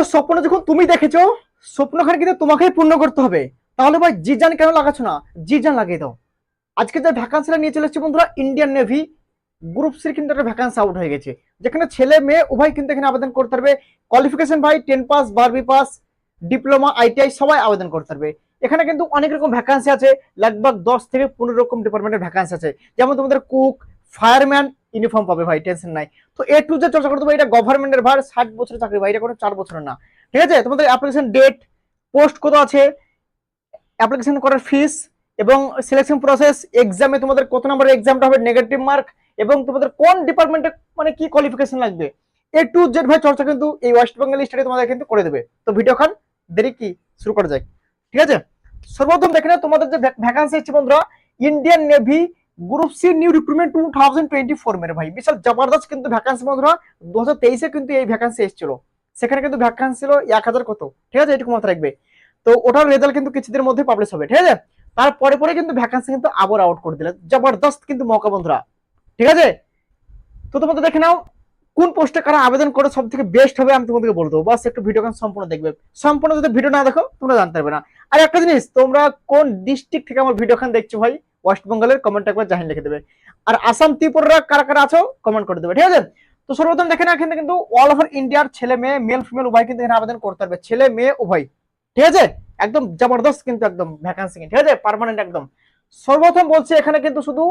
দেখো স্বপ্ন যখন তুমি দেখেছ স্বপ্নখানে কিন্তু তোমাকেই পূর্ণ করতে হবে। তাহলে ভাই জি জান কেন লাগাচ্ছ না? জি জান লাগিয়ে দাও। আজকে যে ভ্যাকান্সিটা নিয়ে চলে এসেছি বন্ধুরা ইন্ডিয়ান নেভি গ্রুপ সির কিন্তু একটা ভ্যাকান্সি আউট হয়ে গেছে। যেখানে ছেলে মেয়ে উভয় কিন্তু এখানে আবেদন করতে পারবে। কোয়ালিফিকেশন ভাই টেন পাস বারবি পাস ডিপ্লোমা আইটিআই সবাই আবেদন করতে পারবে। এখানে কিন্তু অনেক রকম ভ্যাকান্সি আছে, লগভগ দশ থেকে পনেরো রকম ডিপার্টমেন্টের ভ্যাকান্সি আছে। যেমন তোমাদের কুক ফায়ারম্যান ইউনিফর্ম পাবে ভাই টেনশন নাই। তো এ টু যে চর্চা করতে হবে এটা গভর্নমেন্টের ভার, ষাট বছরের চাকরি, ভাই, এটা কোনো চার বছরের না। ঠিক আছে? তোমাদের অ্যাপ্লিকেশন ডেট পোস্ট কত আছে অ্যাপ্লিকেশন করার ফিস এবং সিলেকশন প্রসেস এক্সামে তোমাদের কত নম্বরের এক্সামটা হবে নেগেটিভ মার্ক এবং তোমাদের কোন ডিপার্টমেন্টে মানে কি কোয়ালিফিকেশন লাগবে। এ টু জেড ভাই, চর্চা কিন্তু এই ওয়েস্ট বেঙ্গল স্টেটে তোমাদের কিন্তু করে দেবে। তো ভিডিও খান, দেরি কি? শুরু করা যায় ঠিক আছে? সর্বপ্রথম দেখে তোমাদের যে ভ্যাকান্সি এসেছে বন্ধুরা Indian navy group C new recruitment two thousand twenty four মেরে ভাই বিশাল জবরদস্ত কিন্তু ভ্যাকান্সি বন্ধুরা দু হাজার তেইশে কিন্তু এই ভ্যাকান্সি এসেছিল। সেখানে কিন্তু ভ্যাকান্সি ছিল এক হাজার কত? ঠিক আছে, এটুকু মাথায় রাখবে। তো ওটার রেজাল্ট কিন্তু কিছুদিনের মধ্যে পাবলিশ হবে, ঠিক আছে? তারপরে পরে কিন্তু ভ্যাকান্সি কিন্তু আবার আউট করে দিলে। জবরদস্ত কিন্তু মৌকা বন্ধুরা, ঠিক আছে? তো তোমাদের দেখে নাও, কোন পোস্টে কারা আবেদন করে সব থেকে বেস্ট হবে আমি তোমাদেরকে বলে দেবো। বাস, একটু ভিডিও সম্পূর্ণ দেখবে। সম্পূর্ণ যদি ভিডিও না দেখো, তোমরা জানতে পারবে না। আর একটা জিনিস, তোমরা কোন ডিস্ট্রিক্ট থেকে আমার ভিডিও খান দেখছ ভাই? ওয়েস্ট বেঙ্গলের কমেন্ট একবার জাহিন লিখে দেবে। আর আসাম ত্রিপুরা কারা কারা আছো কমেন্ট করে দেবে, ঠিক আছে? তো সর্বপ্রথম দেখে না এখানে কিন্তু অল ওভার ইন্ডিয়ার ছেলে মেয়ে মেল ফিমেল উভয় কিন্তু এখানে আবেদন করতে পারবে। ছেলে, মেয়ে, উভয়, ঠিক আছে? একদম জবরদস্ত কিন্তু একদম ভ্যাকান্সি ঠিক আছে? পার্মানেন্ট একদম। সর্বপ্রথম বলছে এখানে কিন্তু শুধু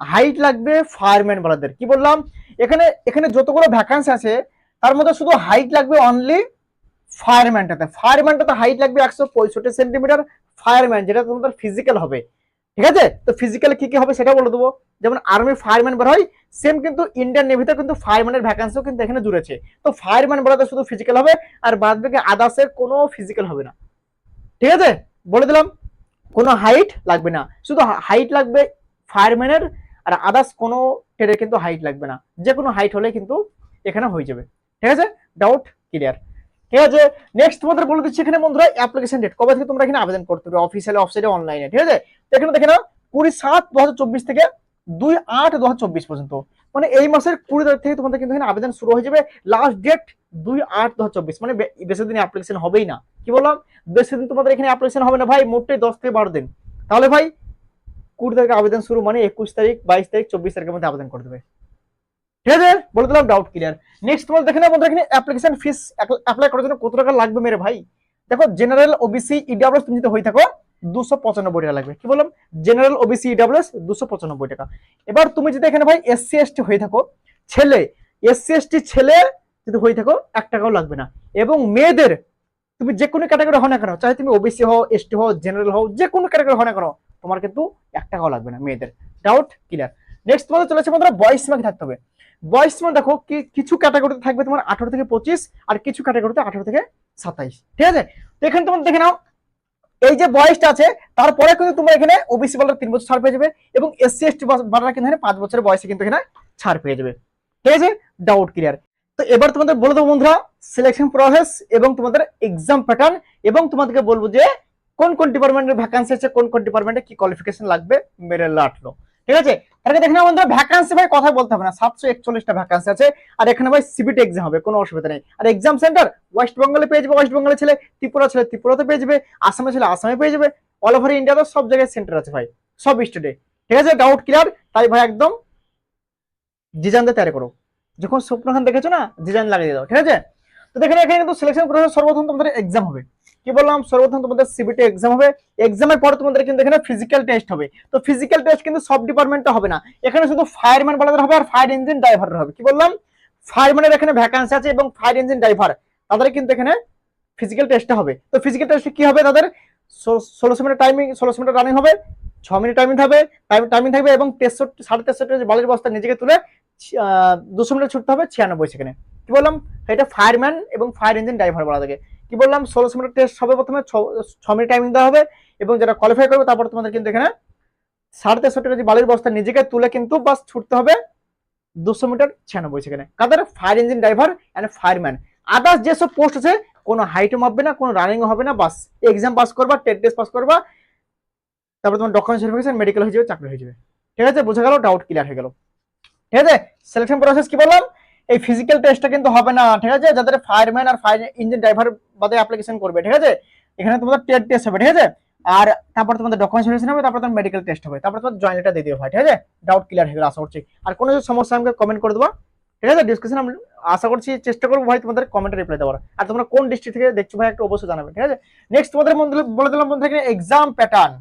হাইট লাগবে ফায়ারম্যান বলাদের। কি বললাম? এখানে এখানে যতগুলো ভ্যাকান্সি আছে, তার মধ্যে শুধু হাইট লাগবে অনলি ফায়ারম্যানটাতে ফায়ারম্যানটাতে হাইট লাগবে একশো পঁয়ষট্টি সেন্টিমিটার ফায়ারম্যান যেটা তোমাদের ফিজিক্যাল হবে। ঠিক আছে? তো ফিজিক্যাল কি কি হবে সেটা বলে দেবো। যেমন আর্মি ফায়ারম্যান বের হয় সেম কিন্তু ইন্ডিয়ান নেভিতে কিন্তু ফায়ারম্যানের ভ্যাকান্সিও কিন্তু এখানে জুড়েছে। তো ফায়ারম্যান বলাতে শুধু ফিজিক্যাল হবে, আর বাদ বাকি আদার্সের কোনো ফিজিক্যাল হবে না। ঠিক আছে? বলে দিলাম, কোনো হাইট লাগবে না। শুধু হাইট লাগবে ফায়ারম্যানের আর আদার্স কোনো ট্রেডের কিন্তু হাইট লাগবে না। যে কোনো হাইট হলে কিন্তু এখানে হয়ে যাবে। ঠিক আছে? ডাউট ক্লিয়ার ঠিক আছে? নেক্সট তোমাদের বলে দিচ্ছি এখানে বন্ধুরা অ্যাপ্লিকেশন ডেট কবে থেকে তোমরা এখানে আবেদন করতে হবে অফিসিয়ালি ওয়েবসাইটে অনলাইনে ঠিক আছে? এখানে দেখে নাও, কুড়ি সাত দু থেকে দুই আট দু পর্যন্ত। মানে এই মাসের কুড়ি তারিখ থেকে তোমাদের কিন্তু এখানে আবেদন শুরু হয়ে যাবে। লাস্ট ডেট দুই আট দু মানে বেশি দিন অ্যাপ্লিকেশন হবেই না। কি বললাম? বেশি দিন তোমাদের এখানে অ্যাপ্লিকেশন হবে না ভাই, মোটে দশ থেকে বারো দিন। তাহলে ভাই, কুড়ি তারিখে আবেদন শুরু মানে একুশ তারিখ, বাইশ তারিখ, চব্বিশ তারিখের মধ্যে আবেদন করে দেবে। ঠিক আছে? বলে দিলাম ডাউট ক্লিয়ার নেক্সট তোমার দেখে না বন্ধুরা, এখানে অ্যাপ্লিকেশন ফিস অ্যাপ্লাই করার জন্য কত টাকা লাগবে মেরে ভাই? দেখো জেনারেল ওবিসি ইডাব্লিউএস তুমি যদি হয়ে থাকো, দুশো পঁচানব্বই টাকা লাগবে। কি বললাম? জেনারেল ওবিসি ইডাব্লিউএস দুশো পঁচানব্বই টাকা। এবার তুমি যদি এখানে ভাই এসসি এসটি হয়ে থাকো, ছেলে এসসি এসটি ছেলে যদি হয়ে থাকো, এক টাকাও লাগবে না। এবং মেয়েদের, তুমি যে কোনো ক্যাটাগরি হও না কেন চাहे তুমি ওবিসি হও এসটি হও জেনারেল হও, যে কোনো ক্যাটাগরি হও না কেন, তোমার কিন্তু এক টাকাও লাগবে না মেয়েদের। ডাউট ক্লিয়ার নেক্সট তোমাদের চলেছে বন্ধুরা বয়স সীমাকে থাকতে হবে। বয়স সীমা দেখো কিছু ক্যাটাগরিতে থাকবে তোমার আঠারো থেকে পঁচিশ, আর কিছু ক্যাটাগরিতে আঠারো থেকে সাতাইশ। ঠিক আছে? তো এখানে তোমার দেখে নাও, এই যে বয়সটা আছে, তারপরে কিন্তু তোমরা এখানে ওবিসি বলার তিন বছর ছাড় পেয়ে যাবে, এবং এসসি এসটি বালারা কিন্তু পাঁচ বছরের বয়সে কিন্তু এখানে ছাড় পেয়ে যাবে। ঠিক আছে? ডাউট ক্লিয়ার তো এবার তোমাদের বলে দেবো বন্ধুরা সিলেকশন প্রসেস এবং তোমাদের এক্সাম প্যাটার্ন এবং তোমাদেরকে বলব যে কোন কোন ডিপার্টমেন্টের ভ্যাকান্সি আছে, কোন কোন ডিপার্টমেন্টে কি কোয়ালিফিকেশন লাগবে, মেরে লাটলো ঠিক আছে? তাহলে দেখে না বন্ধুরা ভ্যাকান্সি ভাই কথা বলতে হবে না। সাতশো একচল্লিশটা ভ্যাকান্সি আছে। আর এখানে ভাই সিবিটি এক্সাম হবে, কোনো অসুবিধা নেই। আর এক্সাম সেন্টার ওয়েস্ট বেঙ্গলে পেয়ে যাবে ওয়েস্ট বেঙ্গলের ছেলে, ত্রিপুরা ছেলে, ত্রিপুরাতে পেয়ে যাবে, আসামে ছেলে, আসামে পেয়ে যাবে। অল ওভার ইন্ডিয়াতে সব জায়গায় সেন্টার আছে ভাই, সব স্টেটে ঠিক আছে? ডাউট ক্লিয়ার তাই ভাই একদম ডিজাইন তৈরি করো। যখন স্বপ্নখান দেখেছ না ডিজাইন লাগিয়ে দাও। ঠিক আছে? তো দেখেন এখানে কিন্তু সিলেকশন প্রসেস সর্বপ্রথম তোমাদের এক্সাম হবে। কি বললাম? সর্বপ্রথম তোমাদের সিবিটি এক্সাম হবে। এক্সামের পর তোমাদের কিন্তু এখানে ফিজিক্যাল টেস্ট হবে। তো ফিজিক্যাল টেস্ট কিন্তু সব ডিপার্টমেন্টে হবে না। এখানে শুধু ফায়ারম্যান বলাদের হবে আর ফায়ার ইঞ্জিন ড্রাইভারের হবে। কি বললাম? ফায়ারম্যানের এখানে ভ্যাকান্সি আছে এবং ফায়ার ইঞ্জিন ড্রাইভার তাদের কিন্তু এখানে ফিজিক্যাল টেস্টটা হবে। তো ফিজিক্যাল টেস্টে কি হবে তাদের? ষোলোশো মিনিট টাইমিং ষোলোশো মিনিট রানিং হবে, ছ মিনিট টাইমিং থাকবে টাইম টাইমিং থাকবে এবং তেষট্টি, সাড়ে তেষট্টি বালির বস্তা নিজেকে তুলে দুশো মিনিট ছুটতে হবে ছিয়ানব্বই সেকেন্ডে। কি বললাম? এটা ফায়ারম্যান এবং ফায়ার ইঞ্জিন ড্রাইভার বলা থাকে। কি বললাম? ষোলোশো মিনিট টেস্ট হবে প্রথমে, ছ- মিনিট টাইমিং দেওয়া হবে এবং যারা কোয়ালিফাই করবে তারপর তোমাদের কিন্তু এখানে সাড়ে তেষট্টি কেজি বালির বস্তা নিজেকে তুলে কিন্তু বাস ছুটতে হবে দুশো মিটার ছিয়ানব্বই সেখানে কাদের? Fire engine driver and fireman others যেসব পোস্ট আছে, কোনো হাইটও মাপবে না, কোনো রানিংও হবে না, বাস এক্সাম পাস করবা টেট টেস্ট পাস করবা, তারপর তোমার ডকুমেন্ট ভেরিফিকেশন মেডিকেল হয়ে যাবে, চাকরি হয়ে যাবে। ঠিক আছে? বোঝা গেল? ডাউট ক্লিয়ার হয়ে গেল। ঠিক আছে? সিলেকশন প্রসেস কি বললাম? এই ফিজিক্যাল টেস্টটা কিন্তু হবে না, ঠিক আছে? যাদের ফায়ারম্যান আর ফায়ার ইঞ্জিন ড্রাইভার বাদে অ্যাপ্লিকেশন করবে, ঠিক আছে? এখানে তোমাদের টেট টেস্ট হবে, ঠিক আছে? আর তারপর তোমাদের ডকুমেন্টস ভেরিফিকেশন হবে, তারপর তোমার মেডিকেল টেস্ট হবে, তারপর তোমার জয়েন লেটার দিয়ে দিও ভাই, ঠিক আছে? ডাউট ক্লিয়ার হয়ে গেল, আশা করছি। আর কোনো যদি সমস্যা আমাকে কমেন্ট করে দেবো, ঠিক আছে? ডিসকাশন আমি আশা করছি চেষ্টা করব ভাই তোমাদের কমেন্টে রিপ্লাই দেওয়ার। আর তোমরা কোন ডিস্ট্রিক্ট থেকে দেখছ ভাই, একটু অবশ্যই জানাবে, ঠিক আছে? নেক্সট তোমাদের বলে দিলাম বন্ধু এখানে এক্সাম প্যাটার্ন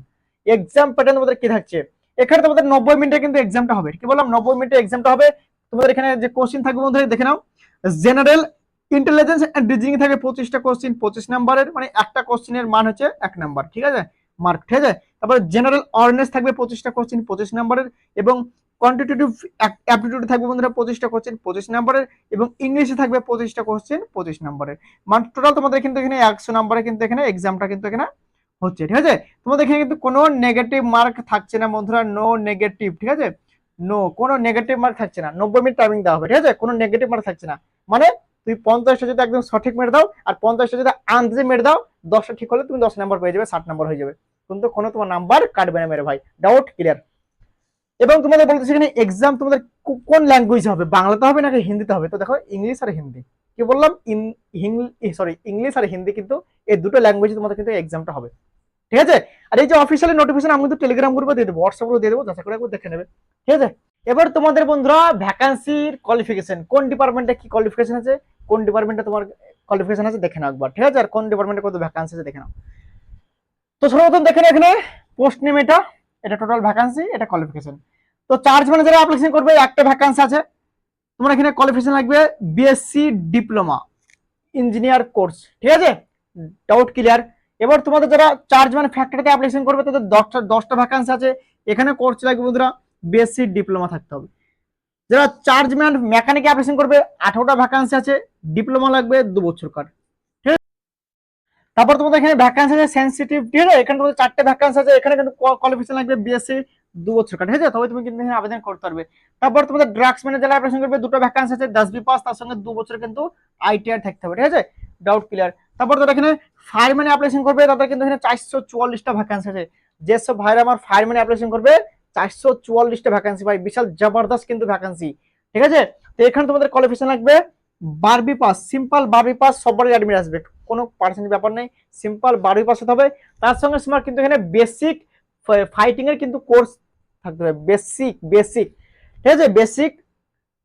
এক্সাম প্যাটার্ন তোমাদের কি থাকছে? এখানে তোমাদের নব্বই মিনিটে কিন্তু এক্সামটা হবে, কি বললাম? নব্বই মিনিটে এক্সামটা হবে তোমাদের এখানে যে কোশ্চিন থাকবে বন্ধু দেখে নাও। জেনারেল ইন্টেলিজেন্স এন্ড রিজনিং থাকবে পঁচিশটা কোশ্চিন পঁচিশ নাম্বারের মানে একটা কোশ্চিনের মান হচ্ছে এক নাম্বার ঠিক আছে? মার্ক ঠিক আছে? তারপরে জেনারেল অ্যাওয়ারনেস থাকবে পঁচিশটা কোশ্চিন পঁচিশ নাম্বারের এবং কোয়ান্টিটেটিভ অ্যাপটিটিউড থাকবে বন্ধুরা পঁচিশটা কোশ্চিন পঁচিশ নাম্বারের এবং ইংলিশে থাকবে পঁচিশটা কোশ্চিন পঁচিশ নাম্বারের মানে টোটাল তোমাদের কিন্তু এখানে একশো নাম্বারে কিন্তু এখানে এক্সামটা কিন্তু এখানে হচ্ছে, ঠিক আছে? তোমাদের এখানে কিন্তু কোনো নেগেটিভ মার্ক থাকছে না বন্ধুরা নো নেগেটিভ ঠিক আছে? নো কোনো নেগেটিভ মার্ক থাকছে না। নব্বই মিনিট টাইমিং দেওয়া হবে, ঠিক আছে? কোনো নেগেটিভ মার্ক থাকছে না। মানে তুমি পঞ্চাশটা যদি একদম সঠিক মেরে দাও, আর পঞ্চাশটা যদি আন্দাজে মেরে দাও, দশটা ঠিক হলে তুমি দশ নাম্বার পেয়ে যাবে, ষাট নাম্বার হয়ে যাবে। কিন্তু কোনো তোমার নাম্বার কাটবে না মেরে ভাই। ডাউট ক্লিয়ার এবং তোমাদের বলতে সেখানে এক্সাম তোমাদের কোন ল্যাঙ্গুয়েজ হবে? বাংলাতে হবে নাকি হিন্দিতে হবে? তো দেখো ইংলিশ আর হিন্দি। কি বললাম? সরি ইংলিশ আর হিন্দি কিন্তু এই দুটো ল্যাঙ্গুয়েজে তোমাদের কিন্তু এক্সামটা হবে। ঠিক আছে? আর এই যে অফিসিয়ালি নোটিফিকেশন আমি কিন্তু টেলিগ্রাম গ্রুপে দিয়ে দেবো হোয়াটসঅ্যাপ গ্রুপে দিয়ে দেবো, যাতে করে একবার দেখে নেবে। ঠিক আছে? এবার তোমাদের বন্ধুরা ভ্যাকান্সির কোয়ালিফিকেশন কোন ডিপার্টমেন্টে কি কোয়ালিফিকেশন আছে? কোন ডিপার্টমেন্টে তোমার কোয়ালিফিকেশন আছে দেখে নাও একবার, ঠিক আছে? আর কোন ডিপার্টমেন্টে কত ভ্যাকান্সি আছে দেখে নাও। তো সর্বপ্রথম দেখে নাও এখানে পোস্ট নেম এটা এটা টোটাল ভ্যাকান্সি এটা কোয়ালিফিকেশন তো চার্জ ম্যানেজারে অ্যাপ্লিকেশন করবে, একটা ভ্যাকান্সি আছে। তোমার এখানে কোয়ালিফিকেশন লাগবে বিএসসি ডিপ্লোমা ইঞ্জিনিয়ার কোর্স ঠিক আছে? ডাউট ক্লিয়ার এবার তোমাদের যারা চার্জ মানে ফ্যাক্টরিতে অ্যাপ্লিকেশন করবে, তাদের দশটা দশটা ভ্যাকান্সি আছে। এখানে কোর্স লাগবে বন্ধুরা বিএসসি ডিপ্লোমা থাকতে হবে। যারা চার্জ ম্যান, মেকানিক অ্যাপ্লিকেশন করবে, আঠারোটা ভ্যাকান্সি আছে, ডিপ্লোমা লাগবে দু বছর কার। ঠিক আছে? তারপর তোমাদের এখানে ভ্যাকান্সি আছে সেন্সিটিভ ঠিক আছে? এখানে তোমাদের চারটে ভ্যাকান্সি আছে, এখানে কিন্তু কোয়ালিফিকেশন লাগবে বিএসসি দু বছর কার। ঠিক আছে? তবে তুমি কিন্তু এখানে আবেদন করতে পারবে। তারপর তোমাদের ড্রাগস ম্যানেজার অ্যাপ্লিকেশন করবে, দুটো ভ্যাকান্সি আছে দশ বি পাস তার সঙ্গে দু বছর কিন্তু আইটিআর থাকতে হবে, ঠিক আছে? ডাউট ক্লিয়ার তারপর তারা এখানে ফায়ারম্যান অ্যাপ্লিকেশন করবে, তাদের কিন্তু এখানে চারশো চুয়াল্লিশটা ভ্যাকান্সি আছে। যেসব ভাইরা আমার ফায়ারম্যান অ্যাপ্লিকেশন করবে চারশো চুয়াল্লিশটা ভ্যাকান্সি ভাই। বিশাল জবরদস্ত কিন্তু ভ্যাকান্সি ঠিক আছে? তো এখানে তোমাদের কোয়ালিফিকেশন লাগবে। বারবি পাস সিম্পল বারবি পাস সবারই অ্যাডমিট আসবে। কোনো ব্যাপার নেই। সিম্পল বারবি পাস হতে হবে। তার সঙ্গে তোমার কিন্তু এখানে বেসিক ফাইটিং এর কিন্তু কোর্স থাকতে হবে। বেসিক বেসিক ঠিক আছে? বেসিক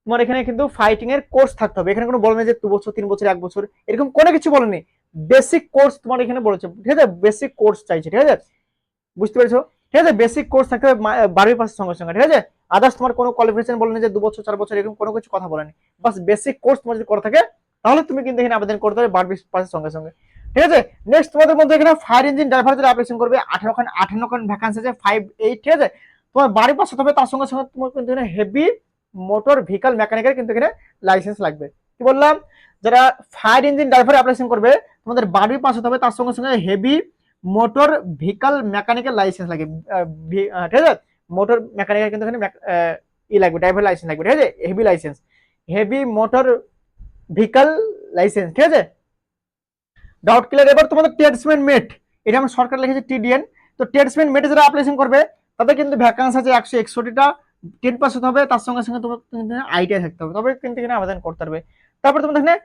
তোমার এখানে কিন্তু ফাইটিং এর কোর্স থাকতে হবে। এখানে কোনো বলে যে দু বছর, তিন বছর, এক বছর, এরকম কোনো কিছু বলেনি বেসিক কোর্স তোমার এখানে বলেছে। ঠিক আছে? বেসিক কোর্স চাইছে। ঠিক আছে? বুঝতে পেরেছ? ঠিক আছে? বেসিক কোর্স থাকতে হবে বারোই পাসের সঙ্গে সঙ্গে, ঠিক আছে? আদার্স তোমার কোনো কোয়ালিফিকেশন বলেনি যে দু বছর চার বছর এরকম কোনো কিছু কথা বলেনি। বাস বেসিক কোর্স তোমার যদি করে থাকে, তাহলে তুমি কিন্তু এখানে আবেদন করতে পারবে বারোই পাসের সঙ্গে সঙ্গে। ঠিক আছে? নেক্সট তোমাদের মধ্যে এখানে ফায়ার ইঞ্জিন ড্রাইভার যারা অ্যাপ্লিকেশন করবে, আঠারো খান, আঠান্ন খান ভ্যাকান্সি আছে ফাইভ এইট ঠিক আছে? তোমার পাস হতে হবে, তার সঙ্গে সঙ্গে তোমার কিন্তু এখানে হেভি মোটর ভেহিকাল মেকানিকের কিন্তু এখানে লাইসেন্স লাগবে। কি বললাম? যারা ফায়ার ইঞ্জিন ড্রাইভার অ্যাপ্লিকেশন করবে, তোমাদের বাড়ি পাস হতে হবে, তার সঙ্গে সঙ্গে heavy motor vehicle mechanical licence লাগে ঠিক আছে? মোটর মেকানিক্যাল কিন্তু এখানে ই লাগবে ড্রাইভার লাইসেন্স লাগবে, ঠিক আছে? Heavy licence heavy motor vehicle licence ঠিক আছে? ডাউট ক্লিয়ার এবার তোমাদের ট্রেডসম্যান মেট এটা আমার সরকার লিখেছে টিডিএন তো ট্রেডসম্যান মেটে যারা অ্যাপ্লিকেশন করবে, তাদের কিন্তু ভ্যাকান্সি আছে একশো একষট্টিটা। টেন পার্সেন্ট হবে, তার সঙ্গে সঙ্গে তোমার আইটিআই থাকতে হবে। তবে কিন্তু এখানে আবেদন করতে পারবে। তারপরে তোমাদের এখানে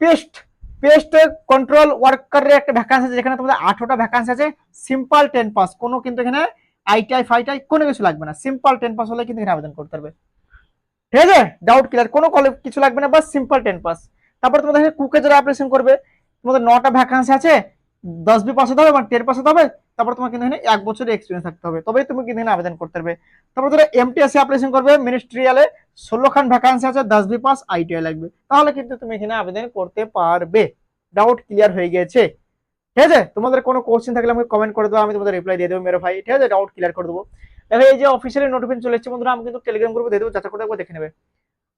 পেস্ট পেস্ট কন্ট্রোল ওয়ার্কারের একটা ভ্যাকান্সি আছে, যেখানে তোমাদের আঠারোটা ভ্যাকান্সি আছে সিম্পল টেন পাস কোনো কিন্তু এখানে আইটিআই ফাইটাই কোনো কিছু লাগবে না। সিম্পল টেন পাস হলে কিন্তু এখানে আবেদন করতে পারবে। ঠিক আছে? ডাউট ক্লিয়ার কোনো কলেজ কিছু লাগবে না, বাস সিম্পল টেন পাস তারপর তোমাদের কুকে যারা অ্যাপ্লিকেশন করবে, তোমাদের নটা ভ্যাকান্সি আছে, দশ বি পাস হতে হবে মানে টেন পাস হতে হবে। তারপর তোমার কিন্তু এখানে এক বছরের এক্সপিরিয়েন্স থাকতে হবে। তবেই তুমি কিন্তু এখানে আবেদন করতে পারবে। তারপর যারা এমটিএস অ্যাপ্লিকেশন করবে মিনিস্ট্রিয়ালে ষোলো খান ভ্যাকান্সি আছে দশ বি পাস আইটিআই লাগবে। তাহলে কিন্তু তুমি এখানে আবেদন করতে পারবে। ডাউট ক্লিয়ার হয়ে গেছে। ঠিক আছে? তোমাদের কোনো কোশ্চেন থাকলে আমাকে কমেন্ট করে দেবো আমি তোমাদের রিপ্লাই দিয়ে দেবো, মেরে ভাই। ঠিক আছে? ডাউট ক্লিয়ার করে দেবো। দেখো, এই যে অফিসিয়ালি নোটিফিকেশন চলে এসেছে, বন্ধুরা, আমি কিন্তু টেলিগ্রাম গ্রুপে দিয়ে দেবো, যাতে করে দেখে নেবে।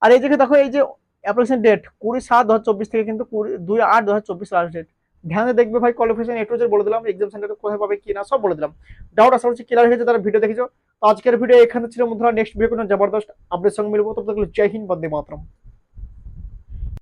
আর এই দেখো, এই যে অ্যাপ্লিকেশন ডেট কুড়ি সাত দু হাজার চব্বিশ থেকে কিন্তু কুড়ি দুই আট দু হাজার চব্বিশ লাস্ট ডেট ধ্যানে দেখবে ভাই কোয়ালিফিকেশন একটু বলে দিলাম এক্সাম সেন্টার কোথায় পাবে, কি না, সব বলে দিলাম। ডাউট আশা করছি ক্লিয়ার হয়েছে তারা ভিডিও দেখেছ। তো আজকের ভিডিও এখানে ছিল বন্ধুরা নেক্সট ভিডিও কোনো জবরদস্ত আপডেট সঙ্গে মিলবো। তবে জয় হিন্দ, বন্দে মাতরম।